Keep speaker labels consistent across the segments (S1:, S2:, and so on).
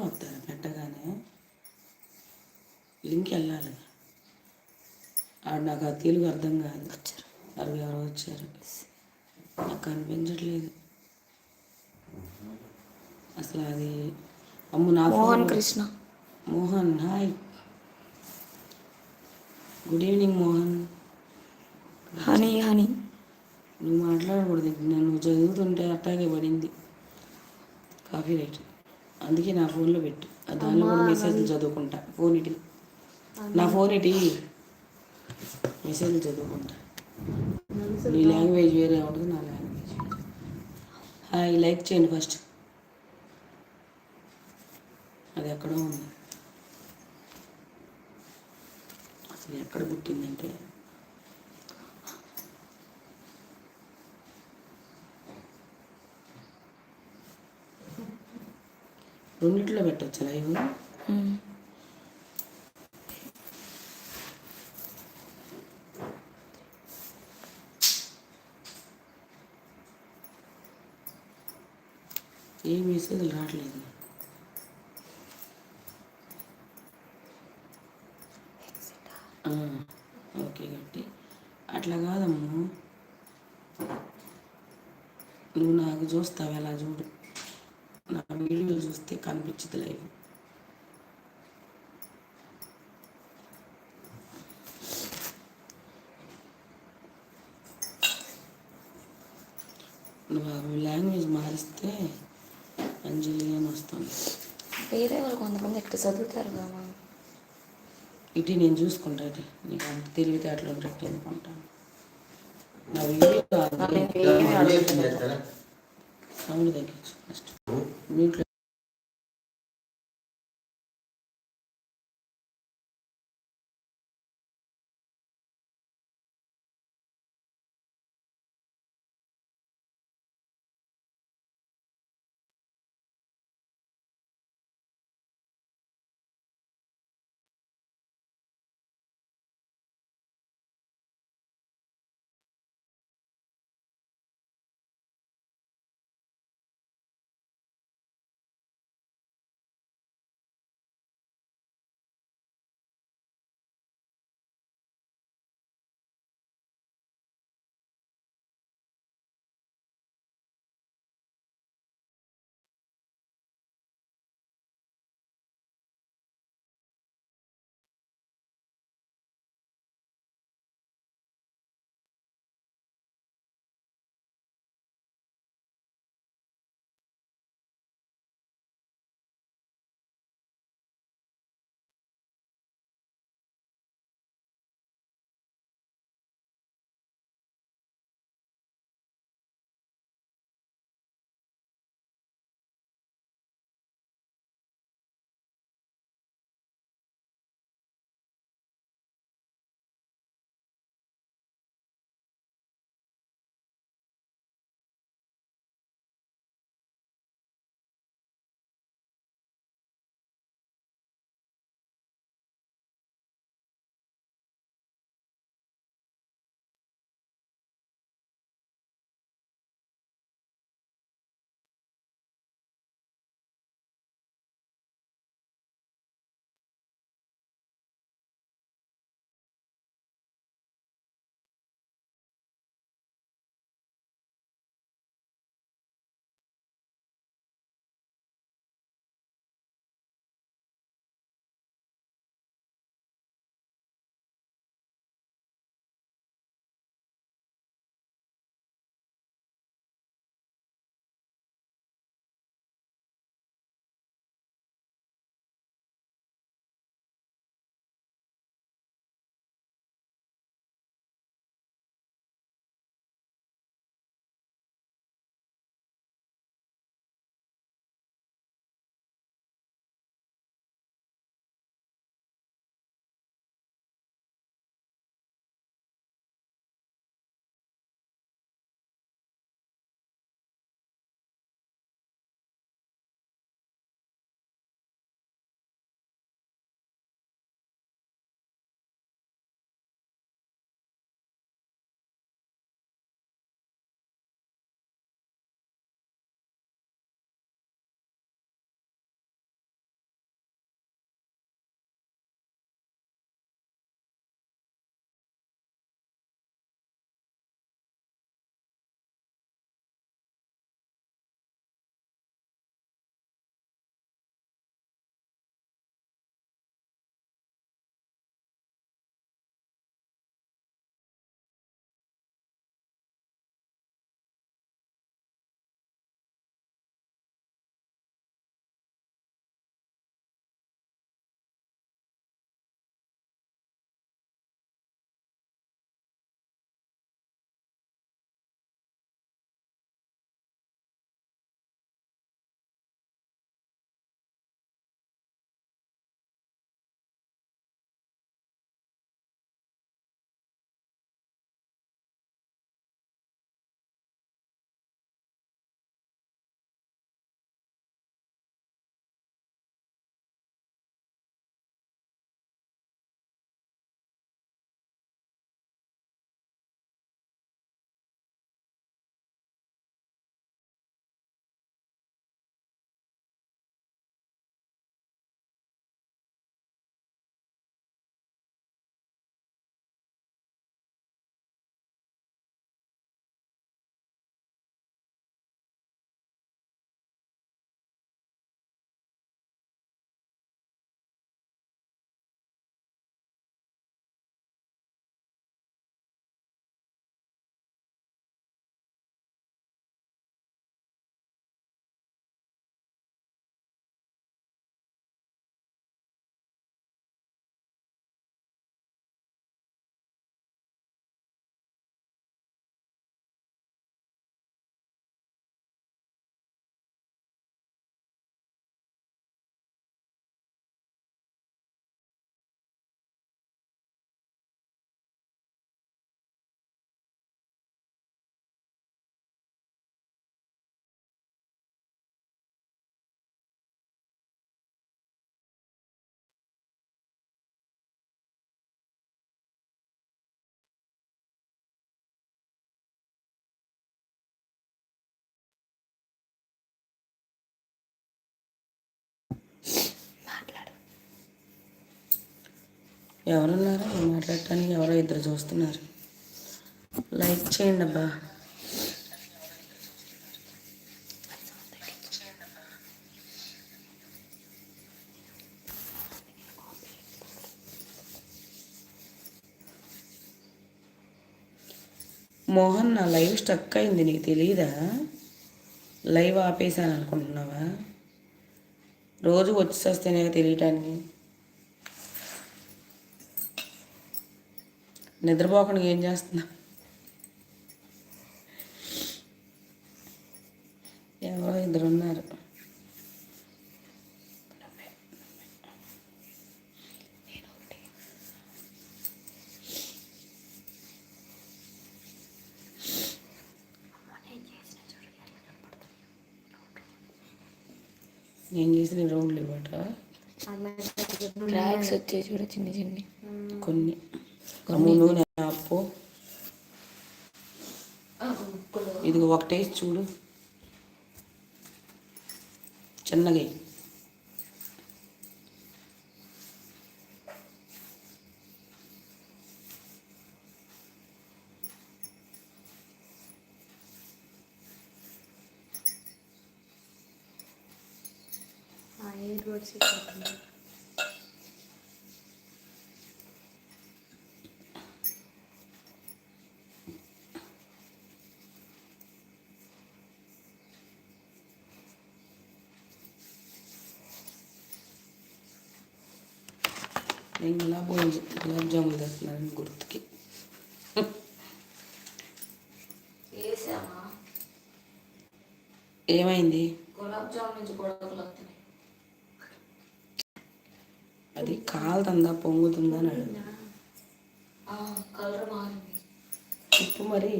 S1: అప్పుడు వస్తారు పెట్టగానే. లింక్ వెళ్ళాలి ఆడ నాకు ఆ తెలుగు అర్థం కాదు. అరవై ఎవరో వచ్చారు. నాకు కనిపించట్లేదు అసలు అది అమ్ము నా Mohan
S2: Krishna.
S1: Mohan hi. Good evening Mohan.
S2: Honey honey.
S1: నువ్వు మాట్లాడకూడదు. నేను చదువుతుంటే అట్టాగే పడింది. Coffee right. అందుకే నా ఫోన్లో పెట్టు. దానిలో కూడా మెసేజ్లు చదువుకుంటా. ఫోన్ ఇటీ. నా ఫోన్ ఇటీ. మెసేజ్లు చదువుకుంటా. నీ లాంగ్వేజ్ వేరే ఉంటుంది నా లాంగ్వేజ్ హాయ్ లైక్ చేయండి ఫస్ట్ అది ఎక్కడో ఉంది. అసలు ఎక్కడ పుట్టిందంటే రెండిట్లో పెట్టచ్చు లైవ్. ఏ మెసేజ్లు రావట్లేదు. ఓకే గట్టి. అట్లా కాదమ్ము. నువ్వు నాకు చూస్తావు? ఎలా చూడు. నా వీడియోలు చూస్తే కనిపించదు లైవ్. లాంగ్వేజ్ మారిస్తే అంజలి అని వస్తుంది.
S2: వేరే వాళ్ళు కొంతమంది ఎక్కడ చదువుతారు కదా
S1: ఇటు నేను చూసుకుంటా ఇటు. నీకు అంత తెలివితేటలు ఉంటాయి ఎందుకుంటాను నా వీడియో సౌండ్ తగ్గించు ఫస్ట్ మీట్లో ఎవరున్నారా? మాట్లాడటానికి ఎవరో ఇద్దరు చూస్తున్నారు. లైక్ చేయండి అబ్బా. మోహన్ నా లైవ్ స్టక్ అయింది నీకు తెలియదా లైవ్ ఆపేసాను అనుకుంటున్నావా? రోజు వచ్చి వస్తేనే తెలియటానికి. నిద్రపోకుండా ఏం చేస్తున్నా ఎవరో ఇద్దరు ఉన్నారు. నేను చేసిన రౌండ్లు ఇవ్వట
S2: ట్రాక్స్ వచ్చాయి చూడ చిన్న చిన్ని.
S1: కొన్ని. అమ్ము నూనె అప్పు ఇదిగో ఒకటేసి చూడు. చిన్నగా నేను గులాబ్ గులాబ్ జామున్ తెస్తున్నాను గుర్తుకి. ఏమైంది?
S2: గులాబ్ జామున్ నుంచి గొడవలు
S1: అది కాలుతుందా పొంగుతుందా అని
S2: కలర్ మారింది.
S1: ఉప్పు మరి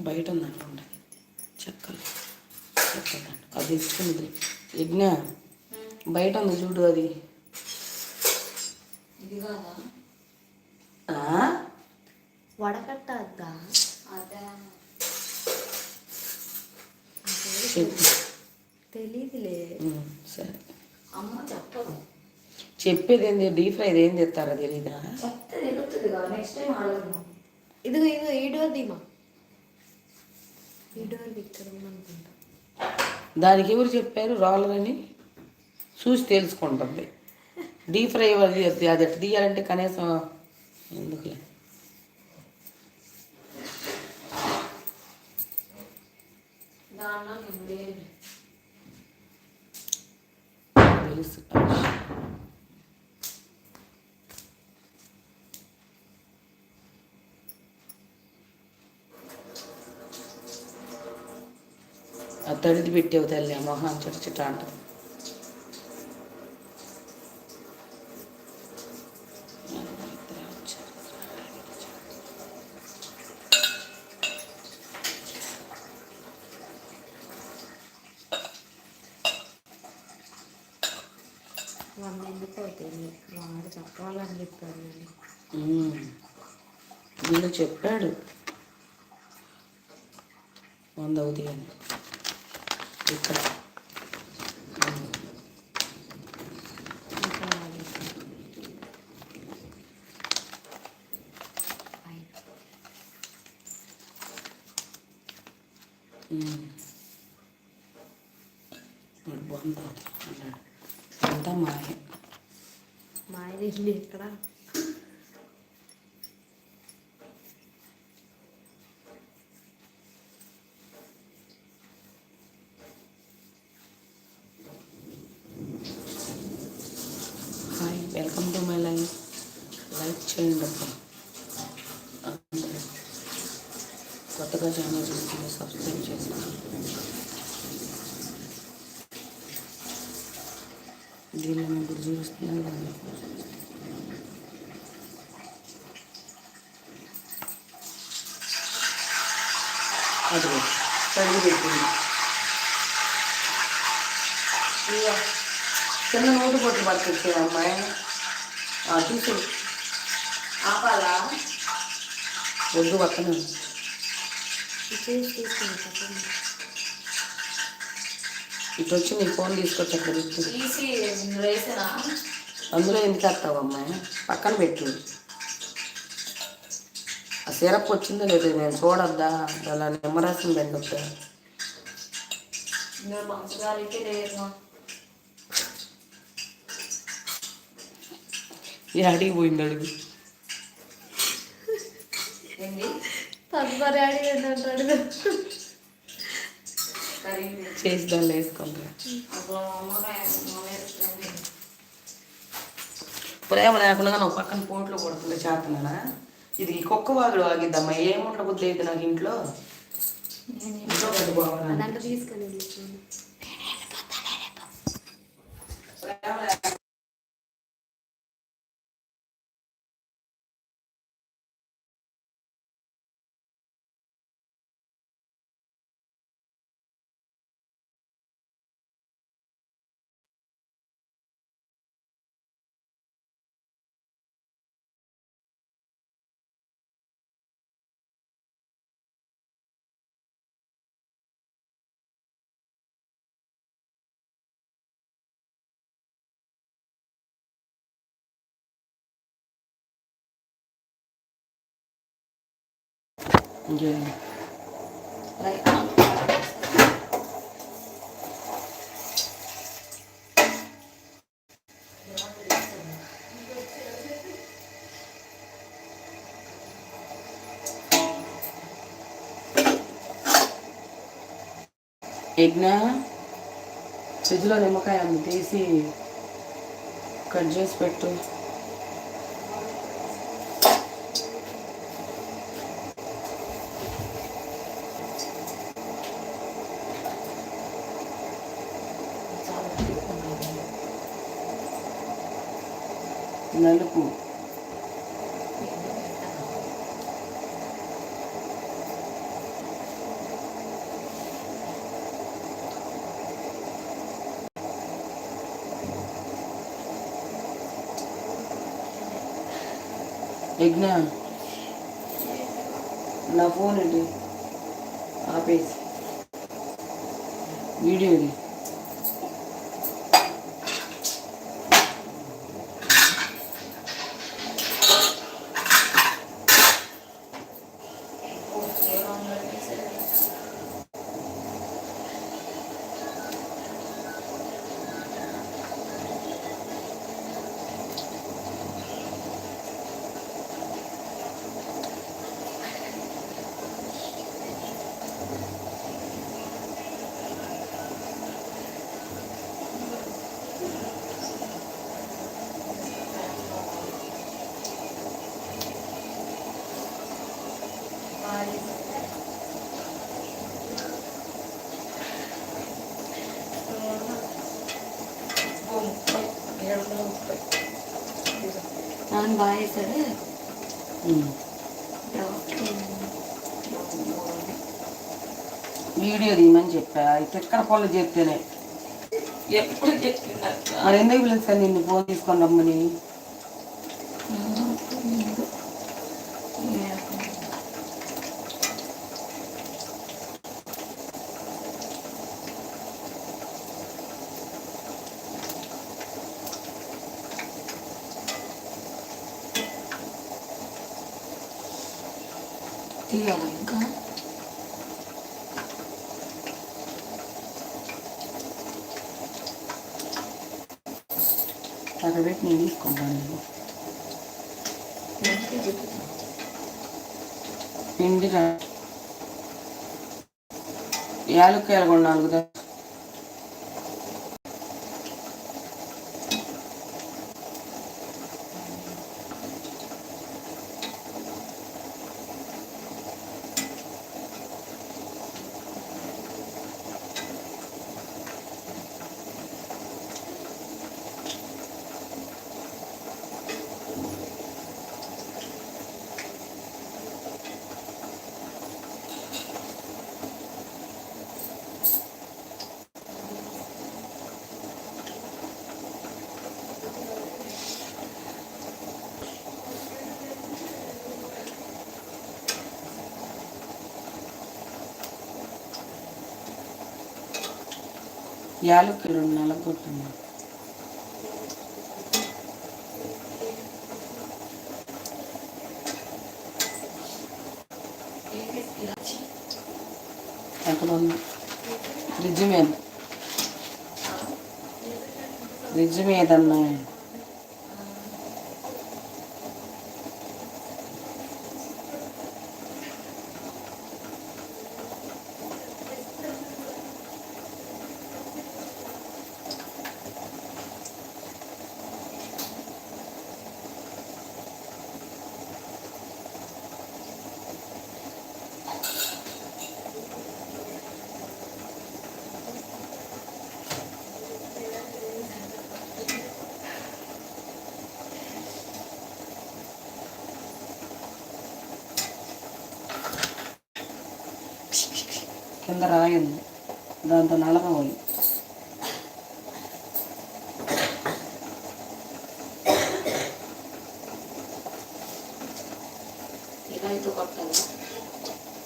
S1: బయట ఉందనుకుంటా. చెక్కలు. చెక్కలు. అది తెచ్చుకుంది యజ్ఞ. బయట ఉంది చూడు అది.
S2: ఇది కాదా? అదే.
S3: తెలీదులే.
S1: సరే.
S2: అమ్మ చెప్పదు.
S1: చెప్పేది ఏంది డీప్ ఫ్రై ఏం తెస్తారా తెలీదా?
S2: చెప్తే తెలుస్తుంది కదా నెక్స్ట్ టైం అడగను.
S3: ఇదిగో ఇదిగో ఈ డోర్ దిమా ఈ డోర్ ఇక్కడ ఉందనుకుంటా
S1: దానికి ఎవరు చెప్పారు? రోలర్ అని చూసి తెలుసుకుంటుంది. డీప్ ఫ్రై అది అది ఎట్ట తీయాలంటే కనీసం ఎందుకులే. తెలుసు ఆ తడిది పెట్టేవు తల్లి మొహం చుట్ట చుట్ట అంటుంది.
S3: వంద ఎందుకు అవుతుంది. వాడు చెప్పాలని చెప్పారు నేను.
S1: వీళ్ళు చెప్పాడు. వంద అవుతాయి అని. ఇక్కడ
S3: ఇంకా రాలేదు. పైన.
S1: ఉమ్. ఇప్పుడు వంద అవుతాయి అన్నాడు అంతా మాయ
S3: మా ఆయన ఇల్లు ఇక్కడ
S1: hi welcome to my life like చేయండి అబ్బా అందరూ కొత్తగా ఛానల్ చూస్తుంటే సబ్స్క్రైబ్ చేసుకోండి దీనిలో ముగ్గురు చూస్తున్నారు వాళ్ళు అదిగో కడిగి పెట్టింది చిన్న నోటు పొట్టు పట్టుకొచ్చే అమ్మాయి. తీసు
S2: ఆపాలా?
S1: వద్దు పక్కన
S3: చెప్పండి
S1: ఇటు వచ్చి నీ ఫోన్ తీసుకొచ్చి అక్కడ పెట్టు.
S2: తీసి వేసినా
S1: అందులో ఎందుకు వేస్తావమ్మా పక్కన పెట్టు. ఆ సిరప్ వచ్చిందో లేదో? నేను చూడొద్దా? అలా నిమ్మరసం పెద్దొద్దా
S2: ఇందులో పంచదార అయితే లేదు.
S1: ఈ అడిగి పోయింది అడుగు.
S3: అడిగి ఏంటంటాడు
S1: చేసి వేసుకుంటా
S2: నేర్చుకుంది
S1: ప్రేమ లేకుండా నువ్వు పక్కన పోట్లు కొడుతుంటే చేస్తున్నానా ఇది ఈ కుక్క వాగుడు ఆగిద్దమ్మా ఏముండ బుద్ధి అయితే నాకు ఇంట్లో? ఇంట్లో పెట్టుకోవాలి?
S3: తీసుకొని
S1: ఇంకేం యజ్ఞ ఫ్రిడ్జ్లో నిమ్మకాయ ఉంది తీసి కట్ చేసి పెట్టు నలుపు యజ్ఞ. నా ఫోన్ ఏంటి?
S2: బాగా
S1: ఉమ్. వీడియో తీయమని చెప్పా. అయితే ఎక్కడ పనులు చెప్తేనే.
S2: ఎప్పుడు చెప్తున్నా
S1: మరి ఎందుకు పిలుస్తాను నిన్ను? ఫోన్ తీసుకొని రమ్మని. అక్కడ పెట్టి నేను తీసుకుంటాను నీకు. యాలక్కాయలు కూడా నాలుగు యాలకులు రెండు నలగొట్టండి అక్కడ ఉంది. ఫ్రిడ్జ్ మీద. ఫ్రిడ్జ్ మీద ఉన్నాయి కింద రాయి ఉంది దాంతో నల్లగా పోయి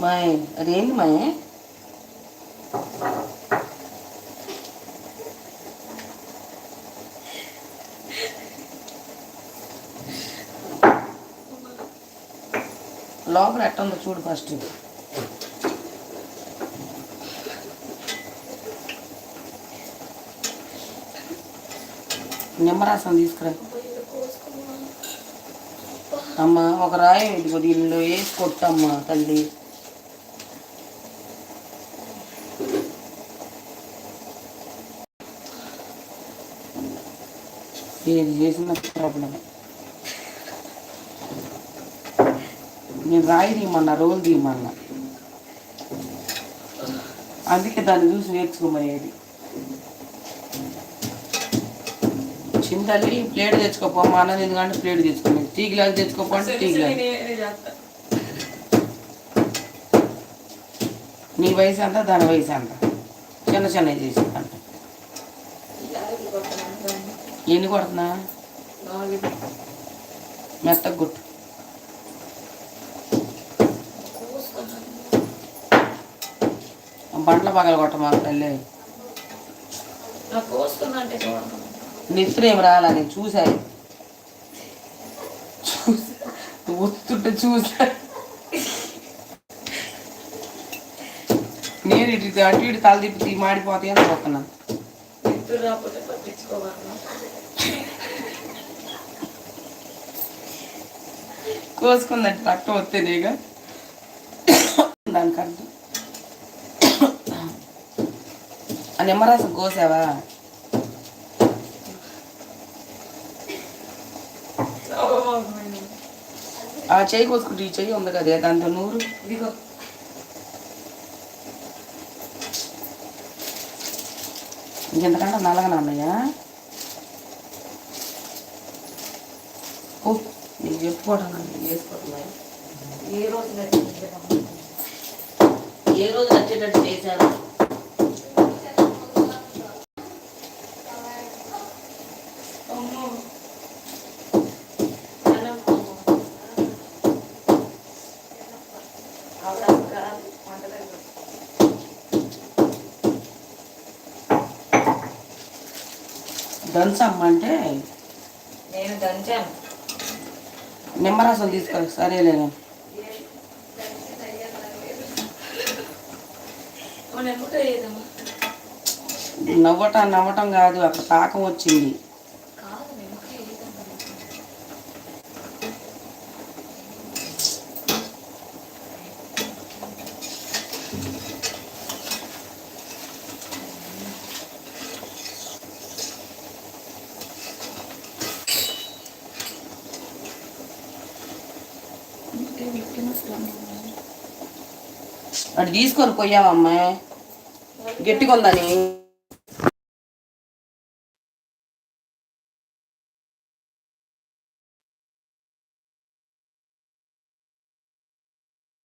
S1: మాయ్ అదేంటి మాయ్? లోపల ఎట్టుందో చూడు ఫస్ట్. నిమ్మరసం తీసుకురా. అమ్మ ఒక రాయి ఇదిగో దీనిలో వేసి కొట్టమ్మా తల్లి. ఏది చేసిన ప్రాబ్లం నేను రాయి తీయమన్నా రోల్ తీయమన్నా. అందుకే దాన్ని చూసి నేర్చుకోమనేది చింతల్లి ప్లేట్ తెచ్చుకోపోమ్మా అన్నది ఎందుకంటే ప్లేట్ తెచ్చుకోలేదు టీ గ్లాస్ తెచ్చుకోపో అంటే టీ గ్లాస్. నీ వయసు అంతా దాని వయసు అంతా. చిన్న చిన్న చేసి అంట. ఎన్ని కొడుతున్నా? మెత్త గుట్టు బండ్ల పగల కొట్టమా తల్లి
S2: కోసుకున్నా అంటే చూడండి
S1: నిద్ర ఏం రాలా నేను చూశాను చూసా. వస్తుంటే చూసా. నేను ఇటు అటు ఇటు తల తిప్పి మాడిపోతాయి అని పోతున్నాను కోసుకుందంటే రక్త వస్తే నీగా దానికి అర్థం. ఆ నిమ్మరసం కోసావా ఆ చెయ్యి కోసుకుంటే ఈ చెయ్యి ఉంది కదా దాంతో నూరు.
S2: ఇదిగో.
S1: ఇంకెంతకంటే నలగన అన్నయ్యా ఓ నీకు చెప్పుకోవడం వేసుకోవట్లే
S2: ఏ రోజు
S1: ఏ రోజు వచ్చేటట్టు చేశారు
S2: అమ్మో అన్నం అమ్మో. ఆవిడ అక్కడ వంట దగ్గర.
S1: దంచమ్మ అంటే
S2: నేను దంచాను.
S1: నిమ్మరసం తీసుకో సరేలే. నవ్వటం నవ్వటం కాదు అక్కడ తాకం వచ్చింది. తీసుకొని పోయావమ్మా. గట్టిగా ఉందని.